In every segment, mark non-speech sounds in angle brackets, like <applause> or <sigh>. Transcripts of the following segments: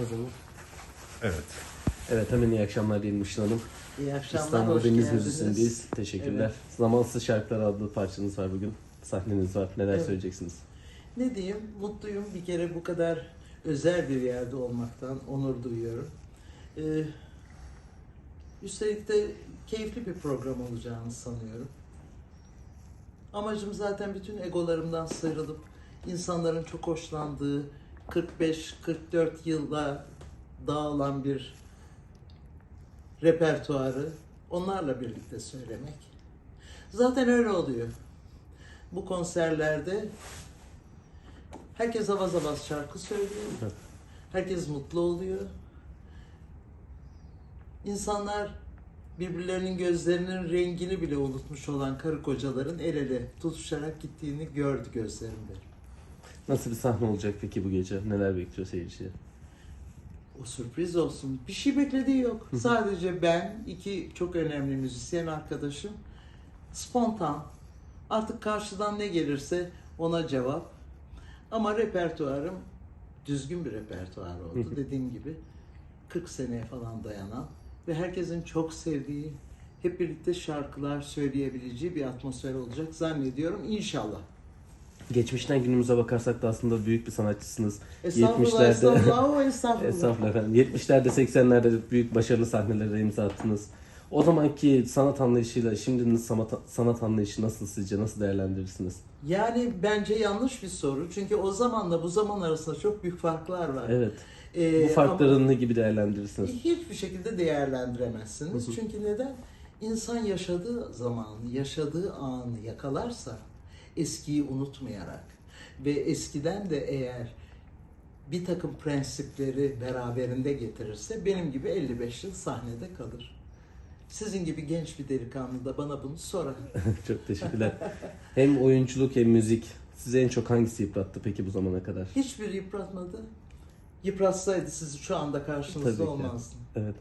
Hazır mı? Evet. Evet hemen iyi akşamlar diyelim Işıl Hanım. İyi akşamlar, İstanbul hoş Deniz geldiniz. Müzesi'ndeyiz. Teşekkürler. Evet. Zamansız Şarkılar adlı parçanız var bugün. Sahneniz var. Neler Evet. söyleyeceksiniz? Ne diyeyim, mutluyum bir kere bu kadar özel bir yerde olmaktan onur duyuyorum. Ee, üstelik de keyifli bir program olacağını sanıyorum. Amacım zaten bütün egolarımdan sıyrılıp insanların çok hoşlandığı 45-44 yılla dağılan bir repertuarı onlarla birlikte söylemek. Zaten öyle oluyor. Bu konserlerde herkes avaz avaz şarkı söylüyor. Herkes mutlu oluyor. İnsanlar birbirlerinin gözlerinin rengini bile unutmuş olan karı kocaların el ele tutuşarak gittiğini gördü gözlerimde. Nasıl bir sahne olacak peki bu gece? Neler bekliyor seyirciye? O sürpriz olsun. Bir şey beklediği yok. Sadece ben, iki çok önemli müzisyen arkadaşım. Spontan. Artık karşıdan ne gelirse ona cevap. Ama repertuarım düzgün bir repertuar oldu. Dediğim gibi 40 seneye falan dayanan ve herkesin çok sevdiği, hep birlikte şarkılar söyleyebileceği bir atmosfer olacak zannediyorum inşallah. Geçmişten günümüze bakarsak da aslında büyük bir sanatçısınız. Estağfurullah, 70'lerde estağfurullah, <laughs> estağfurullah. Estağfurullah efendim. 70'lerde 80'lerde büyük başarılı sahnelere imza attınız. O zamanki sanat anlayışıyla şimdinin sanat, sanat anlayışı nasıl sizce? Nasıl değerlendirirsiniz? Yani bence yanlış bir soru. Çünkü o zamanla bu zaman arasında çok büyük farklar var. Evet. Ee, Bu farkları ne gibi değerlendirirsiniz? hiçbir şekilde değerlendiremezsiniz. Hı hı. Çünkü neden? İnsan yaşadığı zamanı, yaşadığı anı yakalarsa eskiyi unutmayarak ve eskiden de eğer bir takım prensipleri beraberinde getirirse benim gibi 55 yıl sahnede kalır. Sizin gibi genç bir delikanlı da bana bunu sorar. <laughs> Çok teşekkürler. hem oyunculuk hem müzik. Sizi en çok hangisi yıprattı peki bu zamana kadar? Hiçbir yıpratmadı. Yıpratsaydı sizi şu anda karşınızda Tabii ki. olmazdım. Evet.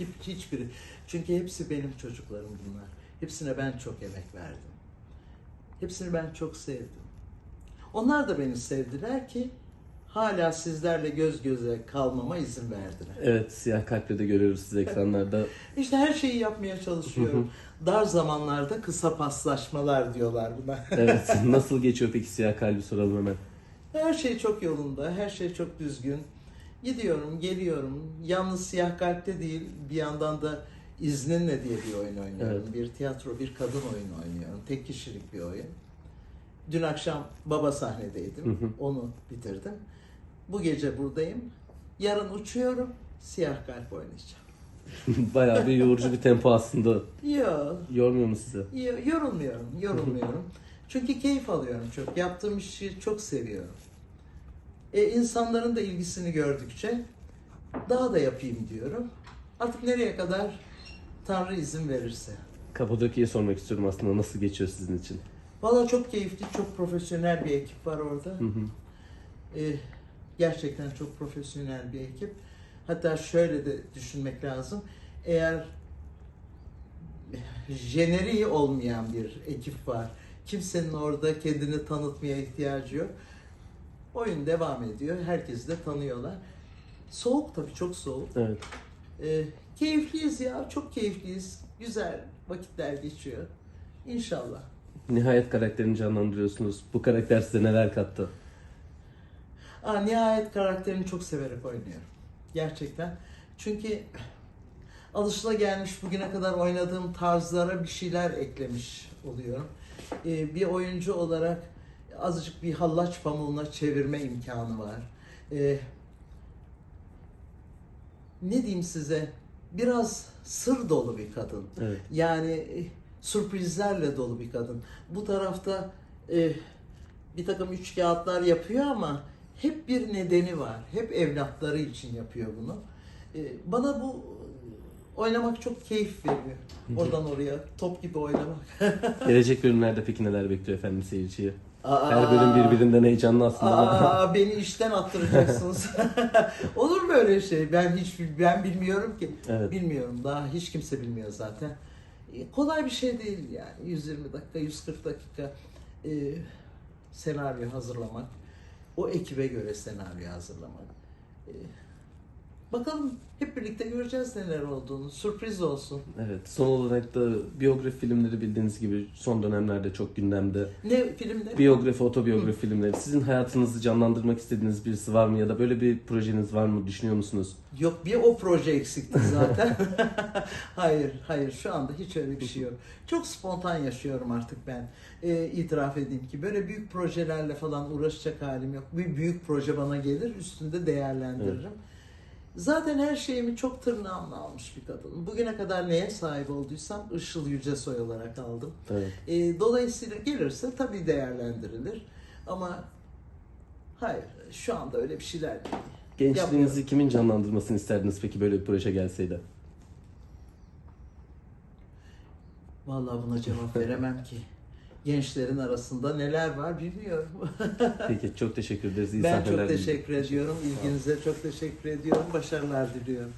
Hiç, hiçbiri. Çünkü hepsi benim çocuklarım bunlar. Hepsine ben çok emek verdim. Hepsini ben çok sevdim. Onlar da beni sevdiler ki hala sizlerle göz göze kalmama izin verdiler. Evet, siyah kalple de görüyoruz sizi ekranlarda. <laughs> İşte her şeyi yapmaya çalışıyorum. Dar zamanlarda kısa paslaşmalar diyorlar buna. <laughs> Evet, nasıl geçiyor peki siyah kalbi soralım hemen. Her şey çok yolunda, her şey çok düzgün. Gidiyorum, geliyorum. Yalnız siyah kalpte değil, bir yandan da İzninle diye bir oyun oynuyorum. Evet. Bir tiyatro, bir kadın oyunu oynuyorum. Tek kişilik bir oyun. Dün akşam baba sahnedeydim. Hı hı. Onu bitirdim. Bu gece buradayım. Yarın uçuyorum. Siyah kalp oynayacağım. <laughs> Bayağı bir yorucu bir tempo aslında. Yok, Yormuyor mu sizi? yo- yorulmuyorum, yorulmuyorum. Çünkü keyif alıyorum çok. Yaptığım işi çok seviyorum. E, insanların da ilgisini gördükçe daha da yapayım diyorum. Artık nereye kadar Tanrı izin verirse. Kapadokya'yı sormak istiyorum aslında. Nasıl geçiyor sizin için? Valla çok keyifli, çok profesyonel bir ekip var orada. Hı hı. Ee, gerçekten çok profesyonel bir ekip. Hatta şöyle de düşünmek lazım. Eğer jeneriği olmayan bir ekip var, kimsenin orada kendini tanıtmaya ihtiyacı yok. Oyun devam ediyor, herkesi de tanıyorlar. Soğuk tabii, çok soğuk. Evet. Ee, keyifliyiz ya, çok keyifliyiz. Güzel vakitler geçiyor. İnşallah. Nihayet karakterini canlandırıyorsunuz. Bu karakter size neler kattı? Aa, nihayet karakterini çok severek oynuyorum. Gerçekten. Çünkü alışılagelmiş bugüne kadar oynadığım tarzlara bir şeyler eklemiş oluyorum. Ee, bir oyuncu olarak azıcık bir hallaç pamuğuna çevirme imkanı var. Ee, ne diyeyim size? Biraz sır dolu bir kadın. Evet. Yani e, sürprizlerle dolu bir kadın. Bu tarafta e, bir takım üç kağıtlar yapıyor ama hep bir nedeni var. Hep evlatları için yapıyor bunu. E, bana bu e, oynamak çok keyif veriyor. Oradan oraya top gibi oynamak. <laughs> Gelecek bölümlerde peki neler bekliyor efendim seyirciyi? Aa, Her bölüm birbirinden heyecanlı aslında. Aa, beni işten attıracaksınız. <laughs> Olur mu öyle şey? Ben hiç ben bilmiyorum ki. Evet. Bilmiyorum. Daha hiç kimse bilmiyor zaten. E, kolay bir şey değil yani. 120 dakika, 140 dakika e, senaryo hazırlamak. O ekibe göre senaryo hazırlamak. E, Bakalım hep birlikte göreceğiz neler olduğunu. Sürpriz olsun. Evet. Son olarak da biyografi filmleri bildiğiniz gibi son dönemlerde çok gündemde. Ne filmde? Biyografi, otobiyografi filmleri. Sizin hayatınızı canlandırmak istediğiniz birisi var mı ya da böyle bir projeniz var mı? Düşünüyor musunuz? Yok bir o proje eksikti zaten. <laughs> hayır, hayır şu anda hiç öyle bir şey yok. Çok spontan yaşıyorum artık ben. Ee, itiraf edeyim ki böyle büyük projelerle falan uğraşacak halim yok. Bir büyük proje bana gelir, üstünde değerlendiririm. Zaten her şeyimi çok tırnağımla almış bir kadınım. Bugüne kadar neye sahip olduysam Işıl Yücesoy olarak aldım. Evet. Ee, dolayısıyla gelirse tabii değerlendirilir. Ama hayır, şu anda öyle bir şeyler değil. Gençliğinizi Yapmıyorum. kimin canlandırmasını isterdiniz peki böyle bir proje gelseydi? Vallahi buna cevap veremem ki. Gençlerin arasında neler var bilmiyorum. <laughs> Peki çok teşekkür ederiz. İyi ben çok teşekkür ediyorum. İlginize çok teşekkür ediyorum. Başarılar diliyorum.